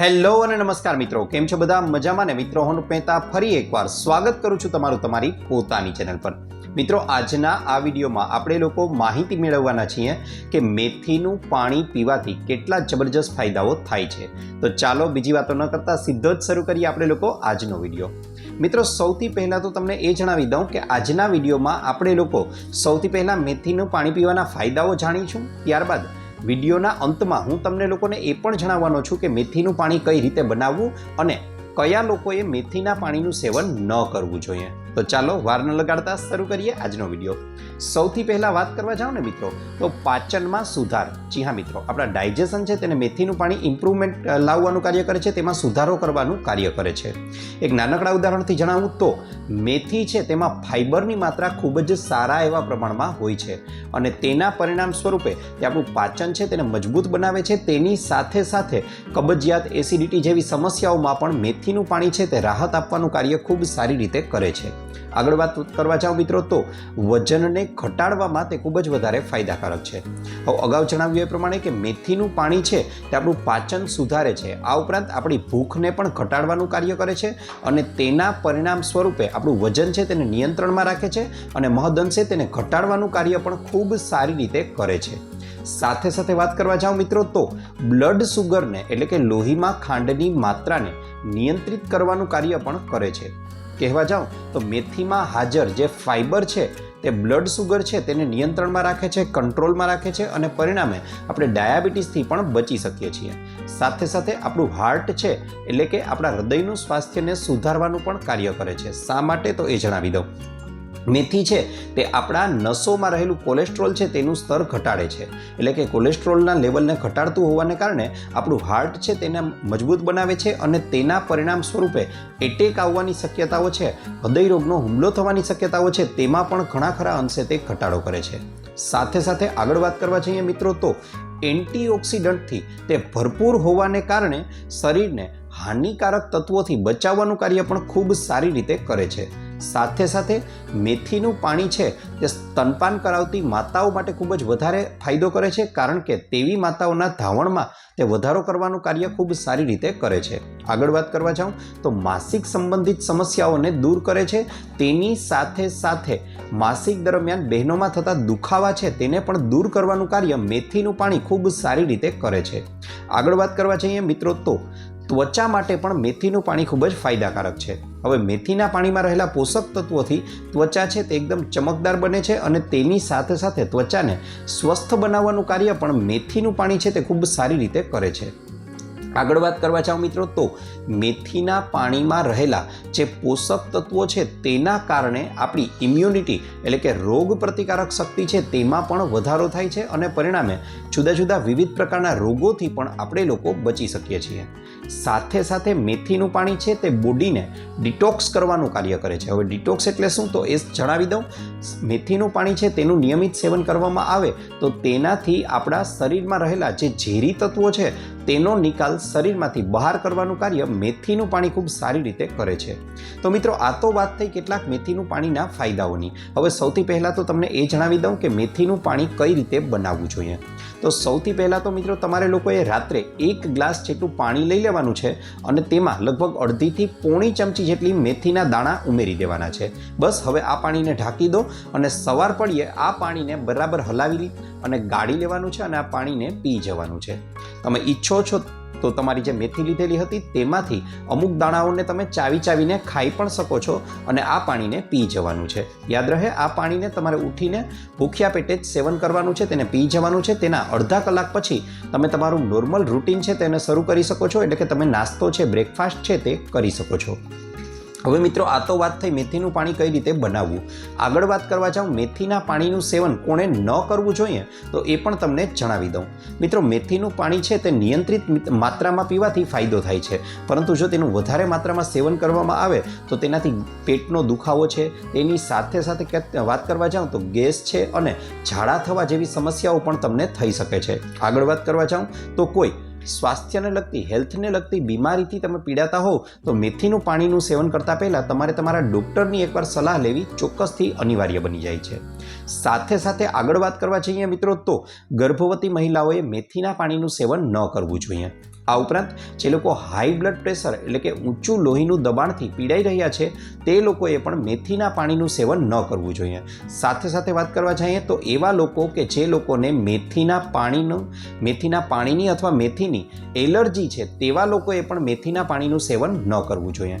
Hello અને નમસ્કાર મિત્રો, કેમ છો બધા? મજામાં ને? મિત્રો, હું પેતા ફરી એકવાર સ્વાગત કરું છું તમારું તમારી પોતાની ચેનલ પર. મિત્રો, આજના આ વિડીયોમાં આપણે લોકો માહિતી મેળવવાના છીએ કે મેથીનું પાણી પીવાથી કેટલા જબરજસ્ત ફાયદાઓ થાય છે. તો ચાલો બીજી વાતો ન કરતા સીધો જ શરૂ કરીએ આપણે લોકો આજનો વીડિયો. મિત્રો, સૌથી પહેલાં તો તમને એ જણાવી દઉં કે આજના વિડીયોમાં આપણે લોકો સૌથી પહેલાં મેથીનું પાણી પીવાના ફાયદાઓ જાણીશું. ત્યારબાદ વિડીયોના અંતમાં હું તમને લોકોને એ પણ જણાવવાનો છું કે મેથીનું પાણી કઈ રીતે બનાવવું અને કયા લોકોએ મેથીના પાણીનું સેવન ન કરવું જોઈએ. તો ચાલો વાર ન લગાડતા શરૂ કરીએ આજનો વીડિયો. સૌથી પહેલાં વાત કરવા જાઓ ને મિત્રો, તો પાચનમાં સુધાર. જી હા મિત્રો, આપણા ડાયજેશન છે તેને મેથીનું પાણી ઇમ્પ્રુવમેન્ટ લાવવાનું કાર્ય કરે છે, તેમાં સુધારો કરવાનું કાર્ય કરે છે. એક નાનકડા ઉદાહરણથી જણાવું તો, મેથી છે તેમાં ફાઇબરની માત્રા ખૂબ જ સારા એવા પ્રમાણમાં હોય છે. અને તેના પરિણામ સ્વરૂપે તે આપણું પાચન છે તેને મજબૂત બનાવે છે, તેની સાથે સાથે કબજિયાત એસિડિટી જેવી સમસ્યાઓમાં પણ મેથીનું પાણી છે તે રાહત આપવાનું કાર્ય ખૂબ સારી રીતે કરે છે. આગળ વાત કરવા જાઓ મિત્રો, તો વજનને ઘટાડવામાં તે ખૂબ જ વધારે ફાયદાકારક છે. હવે અગાઉ જણાવ્યું એ પ્રમાણે કે મેથીનું પાણી છે તે આપણું પાચન સુધારે છે. આ ઉપરાંત આપણી ભૂખને પણ ઘટાડવાનું કાર્ય કરે છે અને તેના પરિણામ સ્વરૂપે આપણું વજન છે તેને નિયંત્રણમાં રાખે છે અને મહદઅંશે તેને ઘટાડવાનું કાર્ય પણ ખૂબ સારી રીતે કરે છે. સાથે સાથે વાત કરવા જાઓ મિત્રો તો બ્લડ સુગરને એટલે કે લોહીમાં ખાંડની માત્રાને નિયંત્રિત કરવાનું કાર્ય પણ કરે છે. કહેવા જાઓ તો મેથીમાં હાજર જે ફાઇબર છે તે બ્લડ સુગર છે તેને નિયંત્રણમાં રાખે છે કંટ્રોલમાં રાખે છે અને પરિણામે આપણે ડાયાબિટીસથી પણ બચી શકીએ છીએ. સાથે સાથે આપણું હાર્ટ છે એટલે કે આપણા હૃદયનું સ્વાસ્થ્યને સુધારવાનું પણ કાર્ય કરે છે. શા માટે? તો એ જણાવી દઉં. મેથી છે તે આપણા નસોમાં રહેલું કોલેસ્ટ્રોલ છે તેનું સ્તર ઘટાડે છે. એટલે કે કોલેસ્ટ્રોલના લેવલને ઘટાડતું હોવાને કારણે આપણું હાર્ટ છે તેને મજબૂત બનાવે છે અને તેના પરિણામ સ્વરૂપે એટેક આવવાની શક્યતાઓ છે હૃદયરોગનો હુમલો થવાની શક્યતાઓ છે, તેમાં પણ ઘણા ખરા અંશે તે ઘટાડો કરે છે. સાથે સાથે આગળ વાત કરવા જઈએ મિત્રો તો એન્ટીઓક્સિડન્ટથી તે ભરપૂર હોવાને કારણે શરીરને હાનિકારક તત્વોથી બચાવવાનું કાર્ય પણ ખૂબ સારી રીતે કરે છે. સાથે સાથે મેથીનું પાણી છે તે સ્તનપાન કરાવતી માતાઓ માટે ખૂબ જ વધારે ફાયદો કરે છે, કારણ કે તેવી માતાઓના ધાવણમાં તે વધારો કરવાનું કાર્ય ખૂબ સારી રીતે કરે છે. આગળ વાત કરવા જાઉં તો માસિક સંબંધિત સમસ્યાઓને દૂર કરે છે. તેની સાથે સાથે માસિક દરમિયાન બહેનોમાં થતા દુખાવા છે તેને પણ દૂર કરવાનું કાર્ય મેથીનું પાણી ખૂબ સારી રીતે કરે છે. આગળ વાત કરવા જઈએ મિત્રો તો ત્વચા માટે પણ મેથીનું પાણી ખૂબ જ ફાયદાકારક છે. હવે મેથીના પાણીમાં રહેલા પોષક તત્વોથી ત્વચા છે તે એકદમ ચમકદાર બને છે અને તેની સાથે સાથે ત્વચાને સ્વસ્થ બનાવવાનું કાર્ય પણ મેથીનું પાણી છે તે ખૂબ સારી રીતે કરે છે. આગળ વાત કરવા જાઉં મિત્રો તો મેથીના પાણીમાં રહેલા જે પોષક તત્વો છે તેના કારણે આપણી ઇમ્યુનિટી એટલે કે રોગ પ્રતિકારક શક્તિ છે તેમાં પણ વધારો થાય છે અને પરિણામે જુદા જુદા વિવિધ પ્રકારના રોગોથી પણ આપણે લોકો બચી શકીએ છીએ. સાથે સાથે મેથીનું પાણી છે તે બોડીને ડિટોક્સ કરવાનું કાર્ય કરે છે. હવે ડિટોક્સ એટલે શું? તો એ જણાવી દઉં. મેથીનું પાણી છે તેનું નિયમિત સેવન કરવામાં આવે તો તેનાથી આપણા શરીરમાં રહેલા જે ઝેરી તત્વો છે તેનો નિકાલ શરીરમાંથી બહાર કરવાનું કાર્ય મેથીનું પાણી ખૂબ સારી રીતે કરે છે. તો મિત્રો, આ તો વાત થઈ કેટલાક મેથીનું પાણીના ફાયદાઓની. હવે સૌથી પહેલાં તો તમને એ જણાવી દઉં કે મેથીનું પાણી કઈ રીતે બનાવવું જોઈએ. તો સૌથી પહેલાં તો મિત્રો, તમારે લોકોએ રાત્રે એક ગ્લાસ જેટલું પાણી લઈ લેવાનું છે અને તેમાં લગભગ અડધીથી પોણી ચમચી જેટલી મેથીના દાણા ઉમેરી દેવાના છે. બસ હવે આ પાણીને ઢાંકી દો અને સવાર પડીએ આ પાણીને બરાબર હલાવી અને ગાળી લેવાનું છે અને આ પાણીને પી જવાનું છે. તમે ઈચ્છો છો તો તમારી જે મેથી લીધેલી હતી તેમાંથી અમુક દાણાઓને તમે ચાવી ચાવીને ખાઈ પણ શકો છો અને આ પાણીને પી જવાનું છે. યાદ રહે, આ પાણીને તમારે ઉઠીને ભૂખ્યા પેટે જ સેવન કરવાનું છે, તેને પી જવાનું છે. તેના અડધા કલાક પછી તમે તમારું નોર્મલ રૂટીન છે તેને શરૂ કરી શકો છો, એટલે કે તમે નાસ્તો છે બ્રેકફાસ્ટ છે તે કરી શકો છો. હવે મિત્રો, આ તો વાત થઈ મેથીનું પાણી કઈ રીતે બનાવવું? આગળ વાત કરવા જાઉં, મેથીના પાણીનું સેવન કોણે ન કરવું જોઈએ તો એ પણ તમને જણાવી દઉં. મિત્રો, મેથીનું પાણી છે તે નિયંત્રિત માત્રામાં પીવાથી ફાયદો થાય છે. પરંતુ જો તેનું વધારે માત્રામાં સેવન કરવામાં આવે, તો તેનાથી પેટનો દુખાવો છે. તેની સાથે સાથે વાત કરવા જાઉં તો ગેસ છે અને ઝાડા થવા જેવી સમસ્યાઓ પણ તમને થઈ શકે છે. આગળ વાત કરવા જાઉં તો કોઈ સ્વાસ્થ્યને લગતી, હેલ્થને લગતી બીમારીથી તમે પીડાતા હોવ, તો મેથીનું પાણીનું સેવન કરતાં પહેલાં તમારે તમારા ડૉક્ટરની એકવાર સલાહ લેવી ચોક્કસથી અનિવાર્ય બની જાય છે. સાથે સાથે આગળ વાત કરવા જઈએ મિત્રો, તો ગર્ભવતી મહિલાઓએ મેથીના પાણીનું સેવન ન કરવું જોઈએ. આ ઉપરાંત જે લોકો હાઈ બ્લડ પ્રેશર એટલે કે ઊંચું લોહીનું દબાણથી પીડાઈ રહ્યા છે, તે લોકોએ પણ મેથીના પાણીનું સેવન ન કરવું જોઈએ. સાથે સાથે વાત કરવા જઈએ તો એવા લોકો કે જે લોકોને મેથીના પાણીનું, મેથીના પાણીની અથવા મેથીની એલર્જી છે, તેવા લોકોએ પણ મેથીના પાણીનું સેવન ન કરવું જોઈએ.